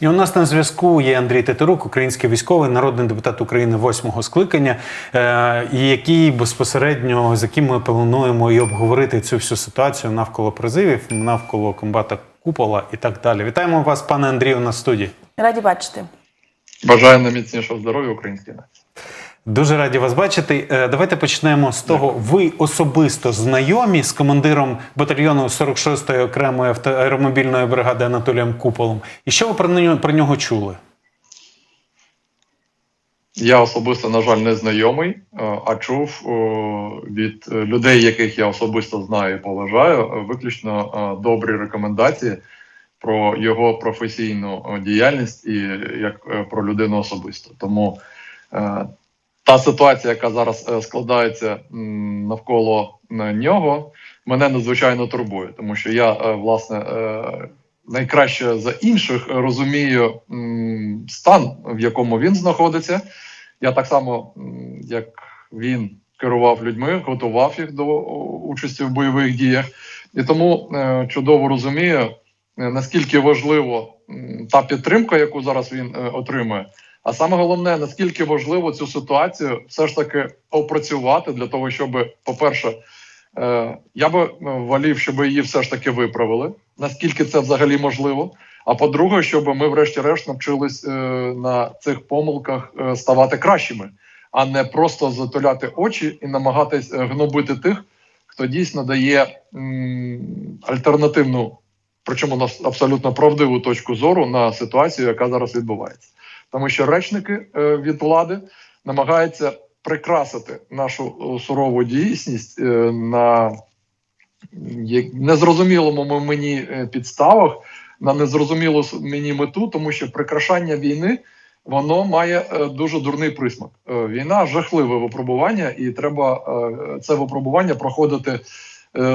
І у нас на зв'язку є Андрій Тетерук, український військовий, народний депутат України восьмого скликання, е, і який безпосередньо з яким ми плануємо і обговорити цю всю ситуацію навколо призивів, навколо комбата Купола і так далі. Вітаємо вас, пане Андрію, на студії. Раді бачити. Бажаю найміцнішого здоров'я українській нації. Дуже раді вас бачити. Е, Давайте почнемо з того. Ви особисто знайомі з командиром батальйону 46-ї окремої аеромобільної бригади Анатолієм Куполом. І що ви про нього, про нього чули? Я особисто, на жаль, не знайомий, е, а чув від е, людей, яких я особисто знаю і поважаю, виключно добрі рекомендації про його професійну діяльність і як про людину особисто. Тому та ситуація, яка зараз е, складається навколо е, нього, мене надзвичайно турбує, тому що я е, власне. Найкраще за інших розумію стан, в якому він знаходиться. Я так само, як він керував людьми, готував їх до участі в бойових діях, і тому чудово розумію, наскільки важливо та підтримка, яку зараз він отримує. А саме головне, наскільки важливо цю ситуацію все ж таки опрацювати для того, щоб, по-перше, е, я би е, волів, щоб її все ж таки виправили, наскільки це взагалі можливо. А по-друге, щоб ми, врешті-решт, навчились е, на цих помилках ставати кращими, а не просто затуляти очі і намагатись гнобити тих, хто дійсно дає альтернативну, причому абсолютно правдиву точку зору на ситуацію, яка зараз відбувається. Тому що речники е, від влади намагаються прикрасити нашу е, сурову дійсність е, на незрозумілому мені підставах на незрозумілу мені мету, тому що прикрашання війни воно має дуже дурний присмак. Війна жахливе випробування, і треба це випробування проходити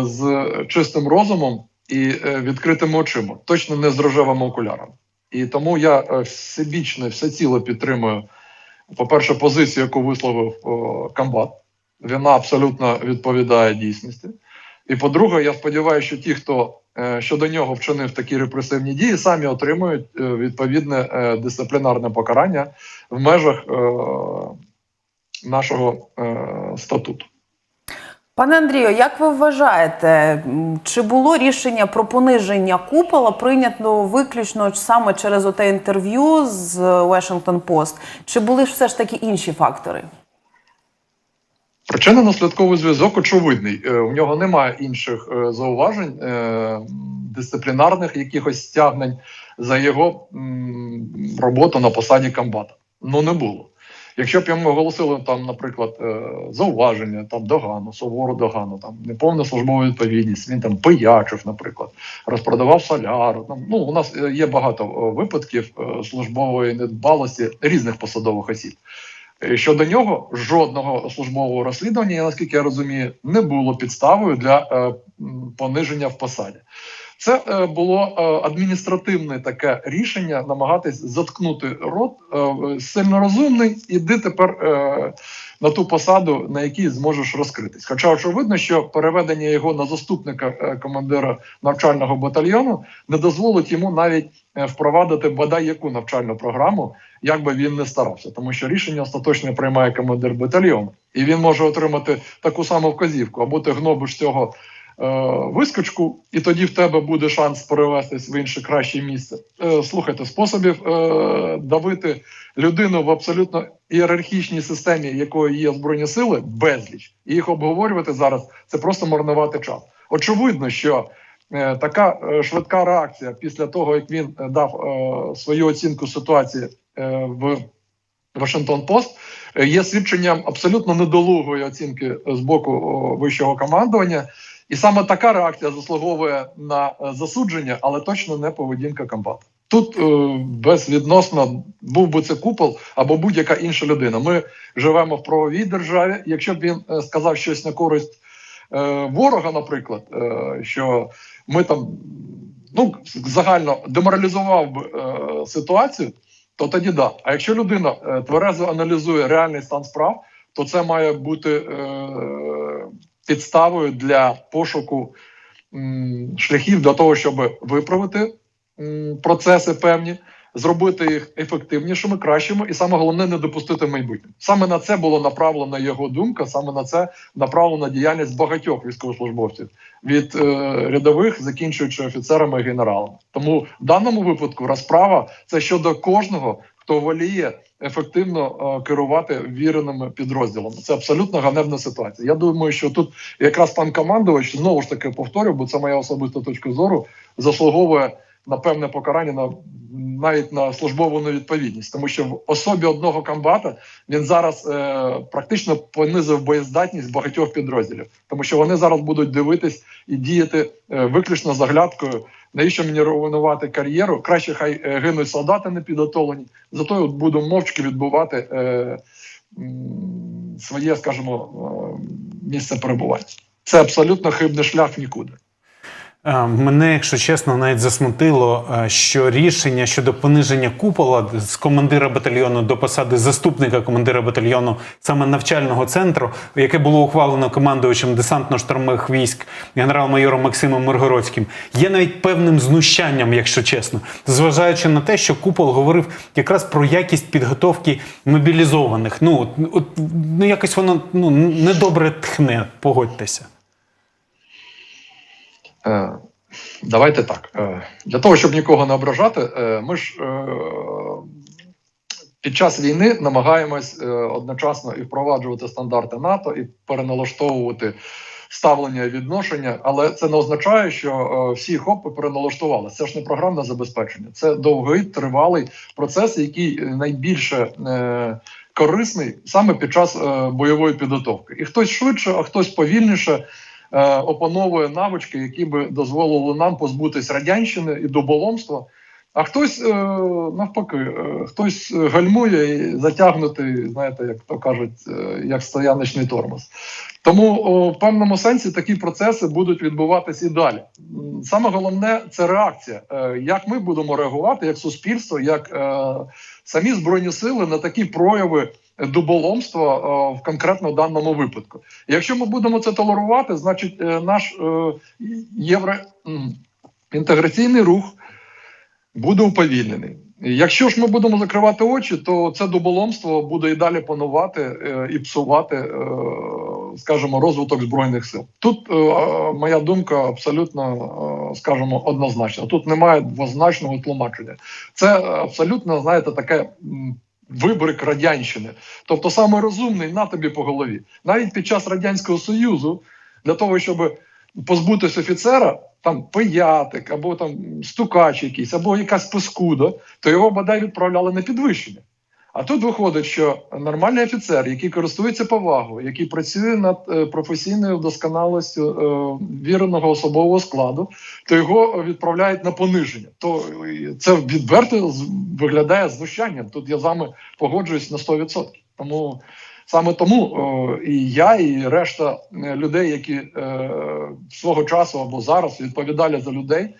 з чистим розумом і відкритими очима, точно не з рожевими окулярами. І тому я е, всебічно, всеціло підтримую, по-перше, позицію, яку висловив о, комбат. Вона абсолютно відповідає дійсності. І по-друге, я сподіваюся, що ті, хто е, щодо нього вчинив такі репресивні дії, самі отримують е, відповідне е, дисциплінарне покарання в межах е, нашого е, статуту. Пане Андрію, як ви вважаєте, чи було рішення про пониження купола прийнято виключно саме через оте інтерв'ю з Washington Post? Чи були ж все ж таки інші фактори? Причинно-наслідковий зв'язок очевидний. Е, У нього немає інших е, зауважень, е, дисциплінарних якихось стягнень за його роботу на посаді комбата. Ну не було. Якщо б йому оголосили там, наприклад, е, зауваження, там догану, сувору догану, там неповна службова відповідність, він там пиячив, наприклад, розпродавав соляру. Там ну у нас е, є багато е, випадків службової недбалості різних посадових осіб. Щодо нього жодного службового розслідування, наскільки я розумію, не було підставою для пониження в посаді. Це е, було е, адміністративне таке рішення намагатись заткнути рот. Е, сильно розумний, іди тепер на ту посаду, на якій зможеш розкритись. Хоча очевидно, що переведення його на заступника командира навчального батальйону не дозволить йому навіть впровадити бодай яку навчальну програму, як би він не старався, тому що рішення остаточне приймає командир батальйону, і він може отримати таку саму вказівку, або ти гнобиш цього вискочку, і тоді в тебе буде шанс перевестись в інше краще місце. Е, слухайте, способів е, давити людину в абсолютно ієрархічній системі, якою є збройні сили, безліч, і їх обговорювати зараз це просто марнувати час. Очевидно, що е, така е, швидка реакція після того, як він е, дав е, свою оцінку ситуації е, в Вашингтон Пост, е, є свідченням абсолютно недолугої оцінки з боку вищого командування. І саме така реакція заслуговує на е, засудження, але точно не поведінка комбата. Тут е, безвідносно був би це купол або будь-яка інша людина. Ми живемо в правовій державі. Якщо б він е, сказав щось на користь ворога, наприклад, що ми там ну загально деморалізував би ситуацію, то тоді да. А якщо людина тверезо аналізує реальний стан справ, то це має бути підставою для пошуку шляхів для того, щоб виправити процеси певні, зробити їх ефективнішими, кращими, і саме головне не допустити майбутнє. Саме на це було направлена його думка, саме на це направлена діяльність багатьох військовослужбовців від е, рядових, закінчуючи офіцерами і генералами. Тому в даному випадку розправа це щодо кожного, хто воліє ефективно е, керувати віреними підрозділами. Це абсолютно ганебна ситуація. Я думаю, що тут якраз пан командувач знову ж таки повторю, бо це моя особиста точка зору, заслуговує на певне покарання на навіть на службову невідповідність, тому що в особі одного комбата він зараз е, практично понизив боєздатність багатьох підрозділів, тому що вони зараз будуть дивитись і діяти е, виключно з оглядкою. Навіщо мені руйнувати кар'єру? Краще хай е, гинуть солдати непідготовлені, зато я буду мовчки відбувати е, своє, скажімо, е, місце перебування. Це абсолютно хибний шлях нікуди. Е, Мене, якщо чесно, навіть засмутило, е, що рішення щодо пониження купола з командира батальйону до посади заступника командира батальйону саме навчального центру, яке було ухвалено командувачем десантно-штурмових військ генерал-майором Максимом Миргородським, є навіть певним знущанням, якщо чесно, зважаючи на те, що купол говорив якраз про якість підготовки мобілізованих. Ну от ну якось воно ну недобре тхне, погодьтеся. Е, Давайте так. Е, Для того, щоб нікого не ображати, е, ми ж під час війни намагаємось одночасно і впроваджувати стандарти НАТО, і переналаштовувати ставлення і відношення, але це не означає, що всі хопи переналаштували. Це ж не програмне забезпечення, це довгий тривалий процес, який найбільше корисний саме під час е, бойової підготовки. І хтось швидше, а хтось повільніше опановує навички, які би дозволили нам позбутись радянщини і доболомства. А хтось е, навпаки, е, хтось гальмує і затягнутий, знаєте, як то кажуть, е, як стояночний тормоз. Тому в певному сенсі такі процеси будуть відбуватися і далі. Саме головне це реакція. Е, як ми будемо реагувати, як суспільство, як е, самі збройні сили на такі прояви дуболомства е, в конкретно даному випадку. Якщо ми будемо це толерувати, значить е, наш е, євроінтеграційний рух буде уповільнений. Якщо ж ми будемо закривати очі, то це дуболомство буде і далі панувати і псувати, скажімо, розвиток збройних сил. Тут моя думка абсолютно, скажімо, однозначна. Тут немає двозначного тлумачення. Це абсолютно, знаєте, таке. М, Вибрик радянщини, тобто саме розумний на тобі по голові, навіть під час радянського союзу, для того, щоб позбутись офіцера, там пиятик, або там стукач якийсь, або якась паскуда, то його бодай відправляли на підвищення. А тут виходить, що нормальний офіцер, який користується повагою, який працює над е, професійною вдосконалістю е, віреного особового складу, то його відправляють на пониження. То е, це відверто виглядає знущанням. Тут я з вами погоджуюсь на 100%. Тому саме тому і я, і решта людей, які свого часу або зараз відповідали за людей,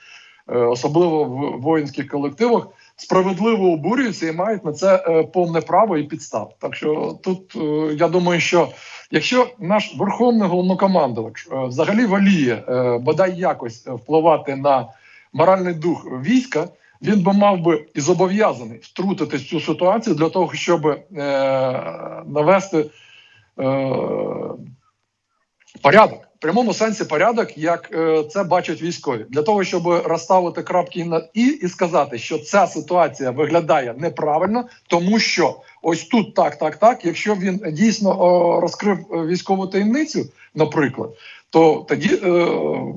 особливо в воїнських колективах, справедливо обурюються і мають на це е, повне право і підстав. Так що тут е, я думаю, що якщо наш верховний головнокомандувач е, взагалі воліє е, бодай якось впливати на моральний дух війська. Він би мав би і зобов'язаний втрутитись в цю ситуацію для того, щоб навести порядок, в прямому сенсі порядок, як е, це бачать військові, для того, щоб розставити крапки на і і сказати, що ця ситуація виглядає неправильно, тому що ось тут так, так, так. Якщо він дійсно о, розкрив е, військову таємницю, наприклад. То тоді е,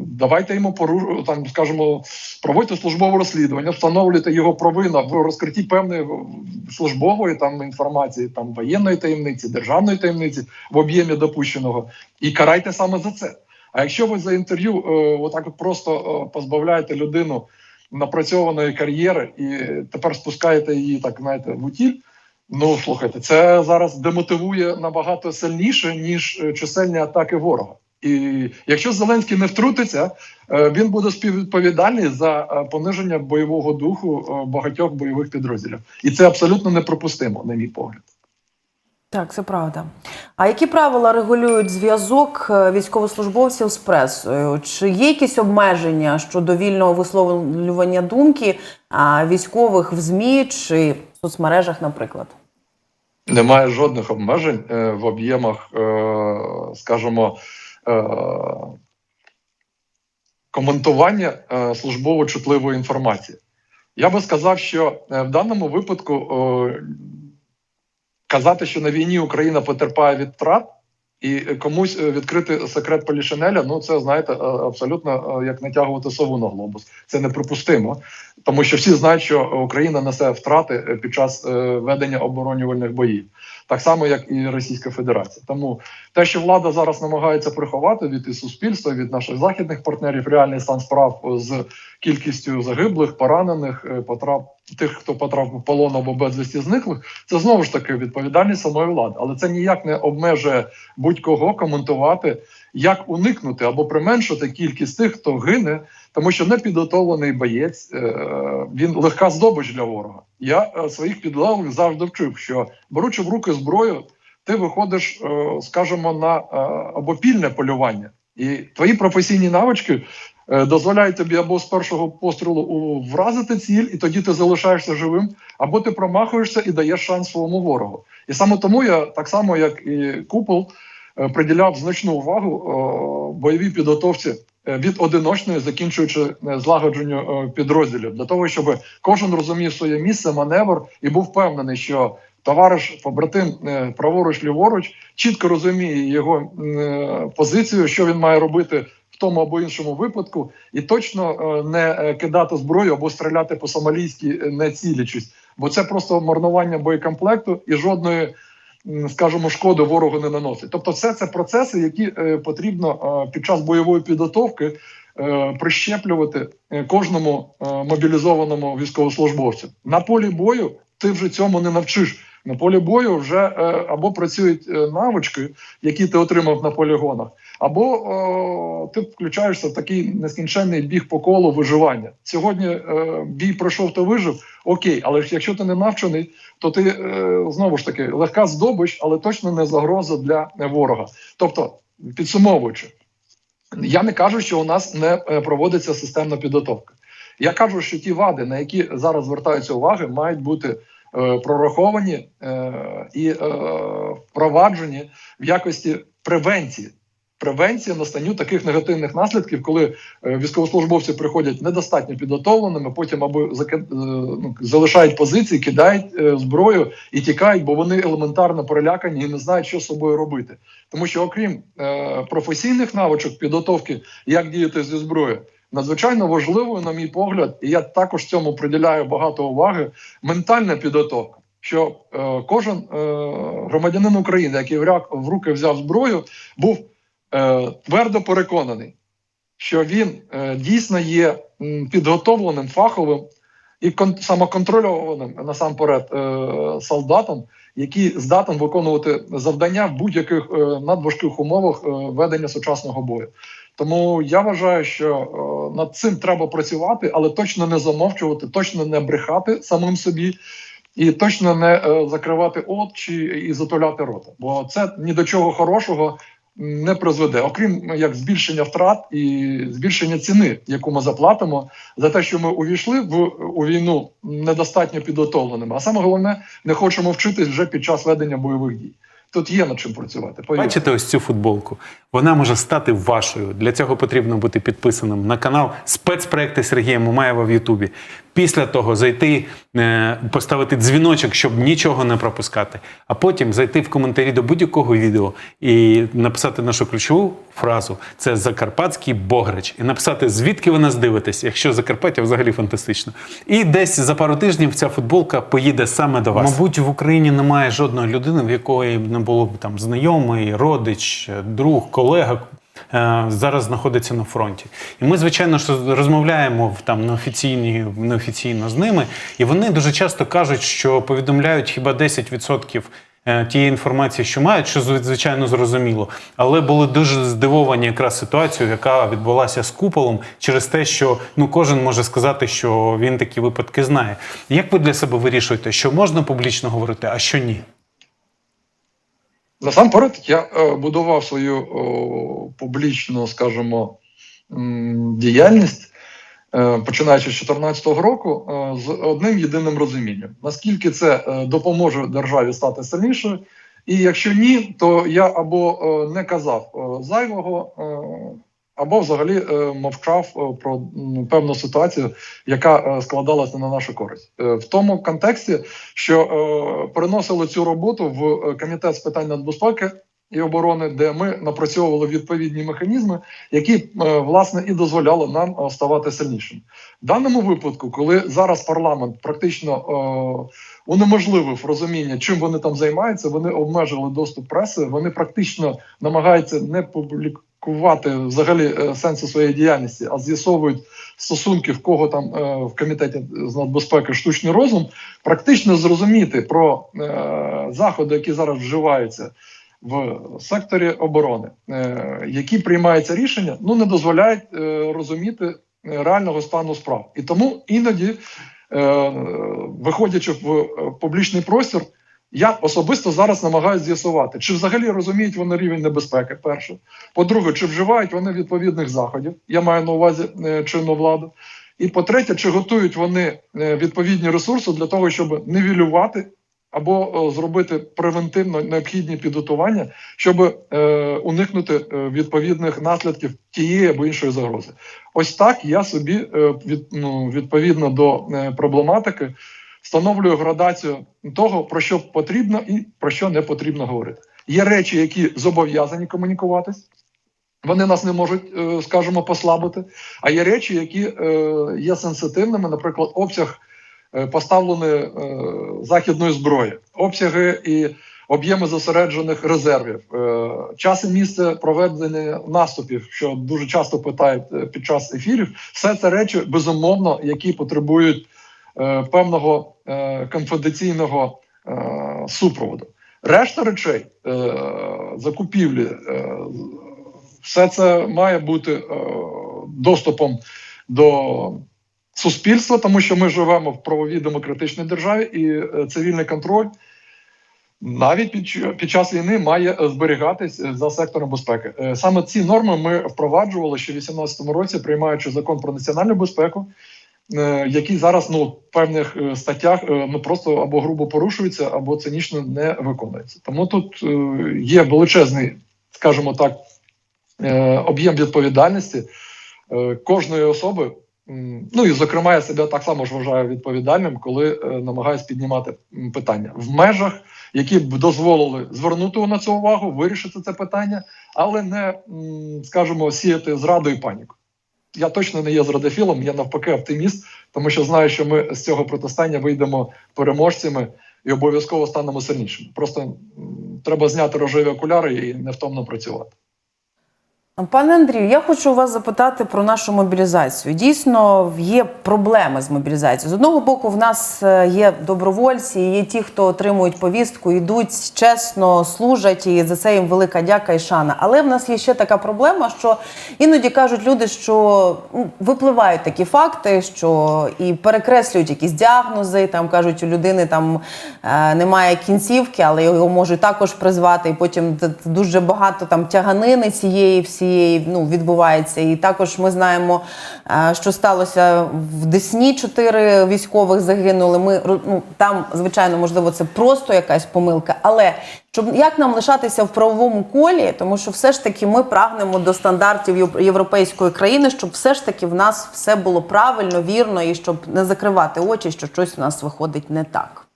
давайте йому пору там, скажімо, проводьте службове розслідування, встановлюйте його провина в розкритті певної службової там інформації, там воєнної таємниці, державної таємниці в об'ємі допущеного, і карайте саме за це. А якщо ви за інтерв'ю е, отак от просто е, позбавляєте людину напрацьованої кар'єри і тепер спускаєте її, так знаєте, в утіль. Ну слухайте, це зараз демотивує набагато сильніше ніж е, чисельні атаки ворога. І якщо Зеленський не втрутиться, е, він буде співвідповідальний за е, пониження бойового духу е, багатьох бойових підрозділів, і це абсолютно неприпустимо, на мій погляд. Так, це правда. А які правила регулюють зв'язок військовослужбовців з пресою? Чи є якісь обмеження щодо вільного висловлювання думки військових в ЗМІ чи в соцмережах, наприклад? Немає жодних обмежень в об'ємах, скажімо, коментування е, службово чутливої інформації. Я би сказав, що е, в даному випадку е, казати, що на війні Україна потерпає від втрат, і комусь е, відкрити секрет Полішинеля, ну це знаєте, е, абсолютно е, як натягувати сову на глобус. Це неприпустимо, тому що всі знають, що Україна несе втрати е, під час е, ведення оборонювальних боїв, так само як і Російська Федерація. Тому те, що влада зараз намагається приховати від і суспільства, від наших західних партнерів, реальний стан справ з кількістю загиблих, поранених, е, потрап тих, хто потрапив в полон або безвісті зниклих, це знову ж таки відповідальність самої влади, але це ніяк не обмежує будь-кого коментувати, як уникнути або применшити кількість тих, хто гине, тому що непідготовлений боєць е, він легка здобич для ворога. Я е, своїх підлеглих завжди вчив, що беручи в руки зброю, ти виходиш, е, скажімо, на або пільне полювання, і твої професійні навички дозволяють тобі або з першого пострілу вразити ціль, і тоді ти залишаєшся живим, або ти промахуєшся і даєш шанс своєму ворогу. І саме тому я так само, як і купол, приділяв значну увагу бойовій підготовці від одиночної, закінчуючи е, злагодженню е, підрозділів, для того, щоб кожен розумів своє місце, маневр і був впевнений, що товариш, побратим е, праворуч, ліворуч чітко розуміє його е, позицію, що він має робити в тому або іншому випадку, і точно е, не е, кидати зброю або стріляти по сомалійськи, е, не цілячись, бо це просто марнування боєкомплекту і жодної. Скажімо, шкоди ворогу не наносить. Тобто, все це процеси, які е, потрібно е, під час бойової підготовки е, прищеплювати кожному мобілізованому військовослужбовцю. На полі бою ти вже цьому не навчиш. На полі бою вже або працюють навички, які ти отримав на полігонах, або е, ти включаєшся в такий нескінченний біг по колу виживання. Сьогодні е, бій пройшов, ти вижив. Окей, але якщо ти не навчений, то ти е, знову ж таки легка здобич, але точно не загроза для ворога. Тобто, підсумовуючи, я не кажу, що у нас не е, проводиться системна підготовка. Я кажу, що ті вади, на які зараз звертаються уваги, мають бути е, прораховані і впроваджені в якості превенції. Превенція настанню таких негативних наслідків, коли е, військовослужбовці приходять недостатньо підготовленими, потім або е, ну, залишають позиції, кидають е, зброю і тікають, бо вони елементарно перелякані і не знають, що з собою робити. Тому що, окрім професійних навичок підготовки, як діяти зі зброєю, надзвичайно важливою, на мій погляд, і я також цьому приділяю багато уваги. Ментальна підготовка. Що е, кожен е, громадянин України, який в, руки взяв зброю, був твердо переконаний, що він е, дійсно є підготовленим, фаховим і кон- самоконтрольованим насамперед е, солдатом, який здатен виконувати завдання в будь-яких е, надважких умовах е, ведення сучасного бою. Тому я вважаю, що е, над цим треба працювати, але точно не замовчувати, точно не брехати самим собі. І точно не е, закривати очі і затуляти рота, бо це ні до чого хорошого не призведе, окрім як збільшення втрат і збільшення ціни, яку ми заплатимо за те, що ми увійшли в у війну недостатньо підготовленими. А саме головне, не хочемо вчитись вже під час ведення бойових дій. Тут є над чим працювати. повірте. Бачите ось цю футболку. Вона може стати вашою. Для цього потрібно бути підписаним на канал спецпроекти Сергія Мамаєва в Ютубі. Після того зайти, е, поставити дзвіночок, щоб нічого не пропускати. А потім зайти в коментарі до будь-якого відео і написати нашу ключову фразу: це Закарпатський Бограч. І написати, звідки ви нас дивитесь, якщо Закарпаття взагалі фантастично. І десь за пару тижнів ця футболка поїде саме до вас. Мабуть, в Україні немає жодної людини, в якої не було б там знайомий, родич, друг, колега. Е, Зараз знаходиться на фронті, і ми, звичайно, розмовляємо там неофіційні, неофіційно з ними, і вони дуже часто кажуть, що повідомляють хіба 10% е, тієї інформації, що мають, що звичайно зрозуміло, але були дуже здивовані якраз ситуацією, яка відбулася з куполом, через те, що ну кожен може сказати, що він такі випадки знає. Як ви для себе вирішуєте, що можна публічно говорити, а що ні? Насамперед, я е, будував свою публічну, скажімо, діяльність, е, починаючи з 2014 року, е, з одним єдиним розумінням: наскільки це е, допоможе державі стати сильнішою, і якщо ні, то я або е, не казав е, зайвого, е, або взагалі е, мовчав е, про певну ситуацію, яка е, складалася на нашу користь. В тому контексті, що переносили цю роботу в комітет з питань нацбезпеки і оборони, де ми напрацьовували відповідні механізми, які власне і дозволяли нам ставати сильнішими. В даному випадку, коли зараз парламент практично унеможливив розуміння, чим вони там займаються, вони обмежили доступ преси, вони практично намагаються не публікувати взагалі е, сенсу своєї діяльності, а з'ясовують стосунки, в кого там е, в комітеті з нацбезпеки штучний розум, практично зрозуміти про е, заходи, які зараз вживаються в секторі оборони, які приймаються рішення, ну не дозволяють розуміти реального стану справ. І тому іноді, виходячи в публічний простір, я особисто зараз намагаюся з'ясувати, чи взагалі розуміють вони рівень небезпеки. Перше, по-друге, чи вживають вони відповідних заходів. Я маю на увазі е, чинну владу. І по-третє, чи готують вони е, відповідні ресурси для того, щоб нівелювати або е, зробити превентивно необхідні підготування, щоб е, уникнути відповідних наслідків тієї або іншої загрози. Ось так я собі е, від, ну, відповідно до проблематики встановлюю градацію того, про що потрібно і про що не потрібно говорити. Є речі, які зобов'язані комунікуватись. Вони нас не можуть, е, скажімо, послабити. А є речі, які е, є сенситивними, наприклад, обсяг е, поставленої західної зброї, обсяги і об'єми зосереджених резервів, час і місце проведення наступів, що дуже часто питають під час ефірів. Все це речі безумовно, які потребують певного е, конфіденційного е, супроводу. Решта речей, е, закупівлі, е, все це має бути е, доступом до суспільства, тому що ми живемо в правовій демократичній державі, і е, цивільний контроль навіть під, під час війни має е, зберігатись е, за сектором безпеки. Е, Саме ці норми ми впроваджували ще в 2018 році, приймаючи закон про національну безпеку. Е, Який зараз ну в певних е, статтях е, ну просто або грубо порушується, або цинічно не виконується. Тому тут є величезний, скажімо так, об'єм відповідальності кожної особи. Ну і зокрема, я себе так само ж вважаю відповідальним, коли намагаюся піднімати питання в межах, які б дозволили звернути на це увагу, вирішити це питання, але не скажімо, сіяти зраду і паніку. Я точно не є зрадофілом, я навпаки оптиміст, тому що знаю, що ми з цього протистояння вийдемо переможцями і обов'язково станемо сильнішими. Просто треба зняти рожеві окуляри і невтомно працювати. Пане Андрію, я хочу вас запитати про нашу мобілізацію. Дійсно, є проблеми з мобілізацією. З одного боку, в нас е, є добровольці, є ті, хто отримують повістку, йдуть чесно, служать, і за це їм велика дяка і шана. Але в нас є ще така проблема, що іноді кажуть люди, що ну, випливають такі факти, що і перекреслюють якісь діагнози. Там кажуть, у людини там е, немає кінцівки, але його можуть також призвати. І потім дуже багато там тяганини цієї всієї ну, відбувається. І також ми знаємо, е, що сталося в Десні. Чотири військових загинули. Ми ну, там, звичайно, можливо, це просто якась помилка, але. Щоб як нам лишатися в правовому колі, тому що все ж таки ми прагнемо до стандартів європейської країни, щоб все ж таки в нас все було правильно, вірно, і щоб не закривати очі, що щось у нас виходить не так.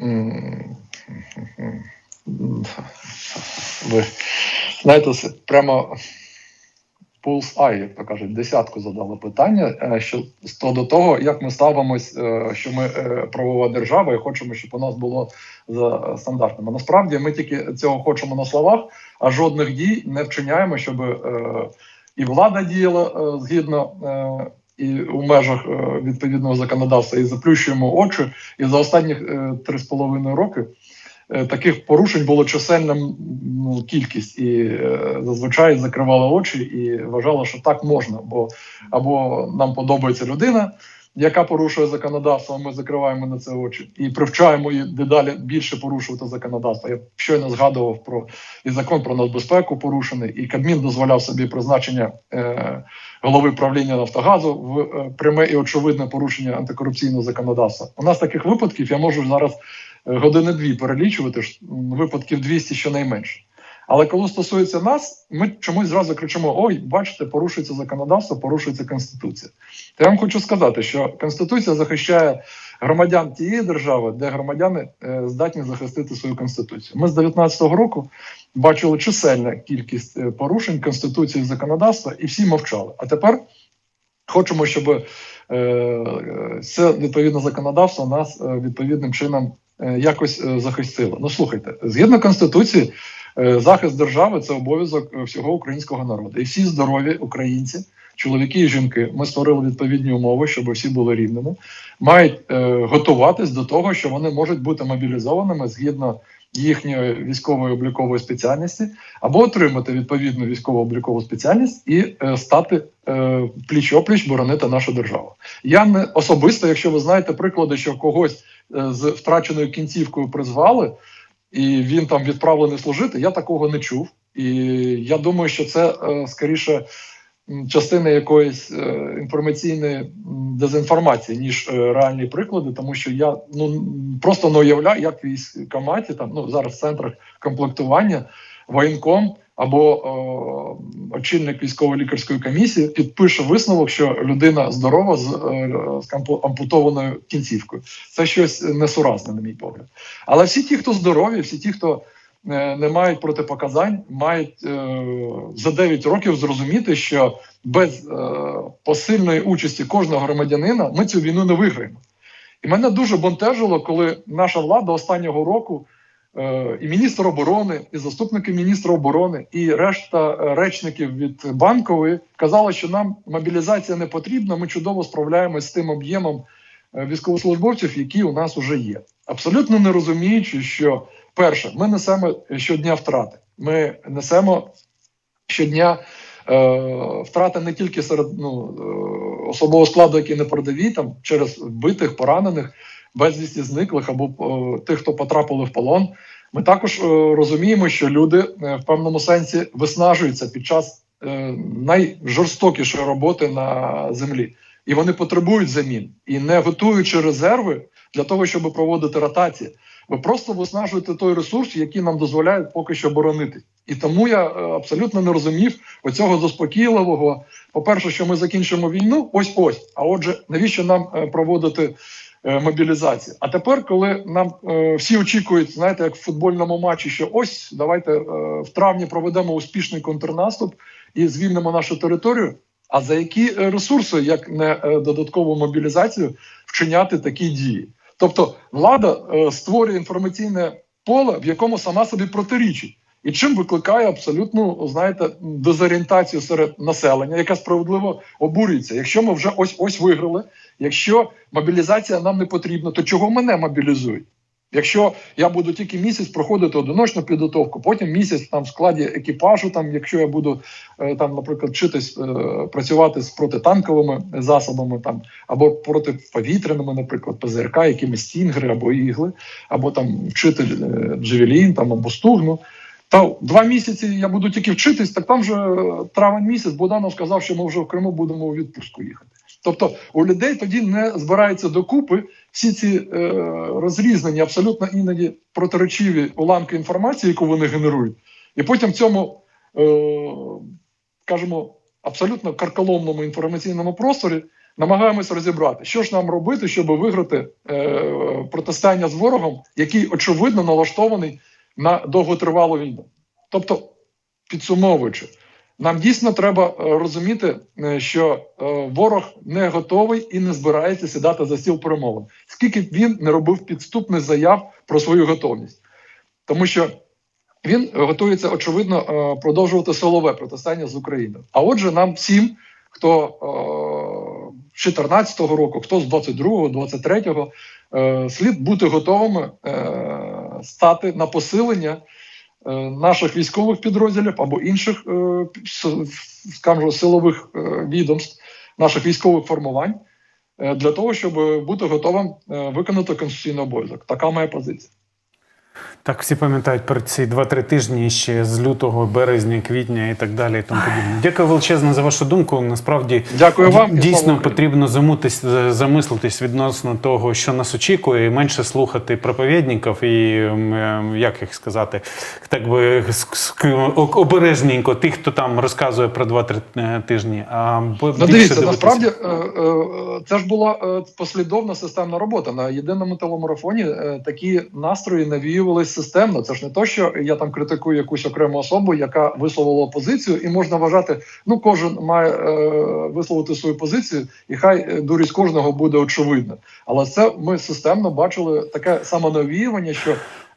М, Ви знаєте, прямо пулс ай, як то кажуть, десятку задали питання е, що до того, як ми ставимось, е, що ми е, правова держава і хочемо, щоб у нас було за стандартами. Насправді ми тільки цього хочемо на словах, а жодних дій не вчиняємо, щоб і влада діяла згідно. І у межах відповідного законодавства і заплющуємо очі. І за останні три з половиною роки таких порушень було чисельна ну, кількість, і е, зазвичай закривали очі і вважали, що так можна, бо або нам подобається людина, яка порушує законодавство, ми закриваємо на це очі і привчаємо її дедалі більше порушувати законодавство. Я щойно згадував про і закон про нацбезпеку порушений, і Кабмін дозволяв собі призначення е, голови правління Нафтогазу в е, пряме і очевидне порушення антикорупційного законодавства. У нас таких випадків я можу зараз е, години дві перелічувати випадків 200 щонайменше. Але коли стосується нас, ми чомусь зразу кричимо: Ой, бачите, порушується законодавство, порушується конституція. То я вам хочу сказати, що конституція захищає громадян тієї держави, де громадяни е, здатні захистити свою конституцію. Ми з 19-го року бачили чисельна кількість е, порушень конституції і законодавства, і всі мовчали. А тепер хочемо, щоб е, це відповідне законодавство нас відповідним чином якось е, захистило. Ну слухайте, згідно конституції. Е, Захист держави це обов'язок е, всього українського народу. І всі здорові українці, чоловіки і жінки, ми створили відповідні умови, щоб всі були рівними, мають е, готуватись до того, що вони можуть бути мобілізованими згідно їхньої військової облікової спеціальності, або отримати відповідну військово облікову спеціальність і е, стати е, пліч опліч боронити нашу державу. Я не особисто, якщо ви знаєте приклади, що когось е, з втраченою кінцівкою призвали і він там відправлений служити. Я такого не чув. І я думаю, що це е, скоріше частина якоїсь е, інформаційної дезінформації, ніж е, реальні приклади, тому що я ну просто не уявляю, як військкоматі, там ну зараз в центрах комплектування воєнком або о, очільник військово-лікарської комісії підпише висновок, що людина здорова з, е, з ампутованою кінцівкою. Це щось несуразне, на мій погляд. Але всі ті, хто здорові, всі ті, хто е, не мають протипоказань, мають е, за 9 років зрозуміти, що без е, посильної участі кожного громадянина ми цю війну не виграємо. І мене дуже бентежило, коли наша влада останнього року. Е, І міністр оборони, і заступники міністра оборони, і решта е, речників від банкової казали, що нам мобілізація не потрібна. Ми чудово справляємось з тим об'ємом е, військовослужбовців, які у нас вже є. Абсолютно не розуміючи, що перше, ми несемо щодня втрати. Ми несемо щодня е, втрати не тільки серед ну, особового складу, який не передові, там через вбитих, поранених, безвісті зниклих або е, тих, хто потрапили в полон. Ми також е, розуміємо, що люди е, в певному сенсі виснажуються під час найжорстокішої роботи на землі, і вони потребують замін і не готуючи резерви для того, щоб проводити ротації. Ви просто виснажуєте той ресурс, який нам дозволяє поки що боронити. І тому я абсолютно не розумів оцього заспокійливого. По-перше, що ми закінчимо війну, ось ось. А отже, навіщо нам проводити е, мобілізацію? А тепер, коли нам е, всі очікують, знаєте, як в футбольному матчі, що ось давайте е, в травні проведемо успішний контрнаступ і звільнимо нашу територію. А за які ресурси, як не додаткову мобілізацію, вчиняти такі дії? Тобто влада створює інформаційне поле, в якому сама собі протирічить, і чим викликає абсолютну, знаєте, дезорієнтацію серед населення, яка справедливо обурюється. Якщо ми вже ось ось виграли, якщо мобілізація нам не потрібна, то чого мене мобілізують? Якщо я буду тільки місяць проходити одиночну підготовку, потім місяць там в складі екіпажу, там якщо я буду е, там, наприклад, вчитись е, працювати з протитанковими засобами, там або протиповітряними, наприклад, ПЗРК, якимись стінгри або ігли, або там вчити е, джевелін, там або стугну. Та два місяці я буду тільки вчитись, так там же е, травень місяць Буданов сказав, що ми вже в Криму будемо у відпустку їхати. Тобто у людей тоді не збираються докупи всі ці е, розрізнені, абсолютно іноді протиречиві уламки інформації, яку вони генерують, і потім цьому, е, скажімо, абсолютно карколомному інформаційному просторі намагаємось розібрати, що ж нам робити, щоб виграти е, протистояння з ворогом, який очевидно налаштований на довготривалу війну. Тобто, підсумовуючи, нам дійсно треба е, розуміти, е, що е, ворог не готовий і не збирається сідати за стіл перемовин, скільки б він не робив підступних заяв про свою готовність, тому що він готується очевидно продовжувати силове протистояння з Україною. А отже, нам всім, хто з 14-го року, хто з 22-го, 23-го, е, слід бути готовими стати на посилення е, наших військових підрозділів або інших, е, скажімо, силових е, відомств, наших військових формувань. для того, щоб бути готовим виконати конституційний обов'язок. Така моя позиція. Так, всі пам'ятають про ці 2-3 тижні ще з лютого, березня, квітня і так далі. І тому подібне. Дякую величезно за вашу думку. Насправді Дякую вам дійсно потрібно замутись, замислитись відносно того, що нас очікує, і менше слухати проповідників і ем, як їх сказати, так би обережненько тих, хто там розказує про 2-3 е, тижні. А Ну, більше дивіться, насправді е, е, це ж була послідовна системна робота. На єдиному телемарафоні такі настрої навіювалися системно. Це ж не то, що я там критикую якусь окрему особу, яка висловила позицію, і можна вважати, ну кожен має е, висловити свою позицію, і хай е, дурість кожного буде очевидна. Але це ми системно бачили таке самонавіювання, що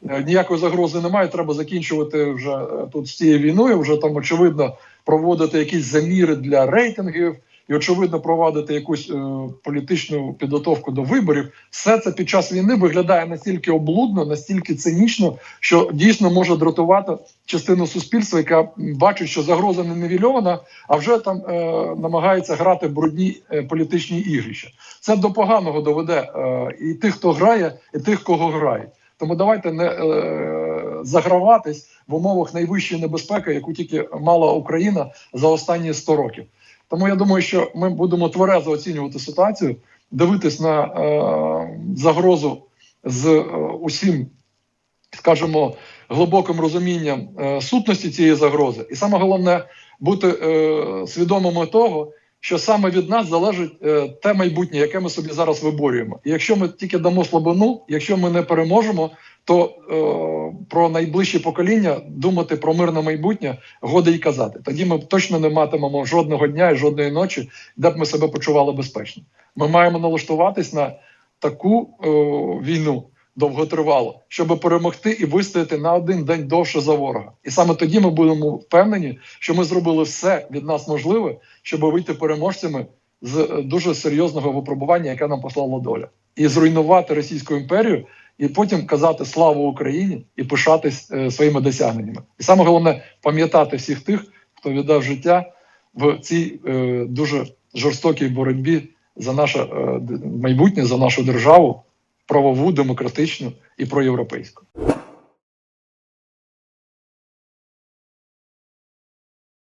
е, ніякої загрози немає. Треба закінчувати вже е, тут з цією війною. Вже там очевидно проводити якісь заміри для рейтингів і очевидно проводити якусь е, політичну підготовку до виборів. Все це під час війни виглядає настільки облудно, настільки цинічно, що дійсно може дратувати частину суспільства, яка бачить, що загроза не нівельована, а вже там е, намагається грати брудні е, політичні ігрища. Це до поганого доведе е, і тих, хто грає, і тих, кого грають. Тому давайте не е, заграватись в умовах найвищої небезпеки, яку тільки мала Україна за останні 100 років. Тому я думаю, що ми будемо тверезо оцінювати ситуацію, дивитись на е, загрозу з е, усім, скажімо, глибоким розумінням е, сутності цієї загрози, і саме головне бути е, свідомими того, що саме від нас залежить е, те майбутнє, яке ми собі зараз виборюємо. І якщо ми тільки дамо слабину, якщо ми не переможемо, то е, про найближчі покоління думати про мирне майбутнє годи й казати. Тоді ми точно не матимемо жодного дня і жодної ночі, де б ми себе почували безпечно. Ми маємо налаштуватись на таку е, війну довготривалу, щоб перемогти і вистояти на один день довше за ворога. І саме тоді ми будемо впевнені, що ми зробили все від нас можливе, щоб вийти переможцями з е, дуже серйозного випробування, яке нам послала доля, і зруйнувати Російську імперію, і потім казати слава Україні і пишатись е, своїми досягненнями. І саме головне пам'ятати всіх тих, хто віддав життя в цій е, дуже жорстокій боротьбі за наше е, майбутнє, за нашу державу, правову, демократичну і проєвропейську.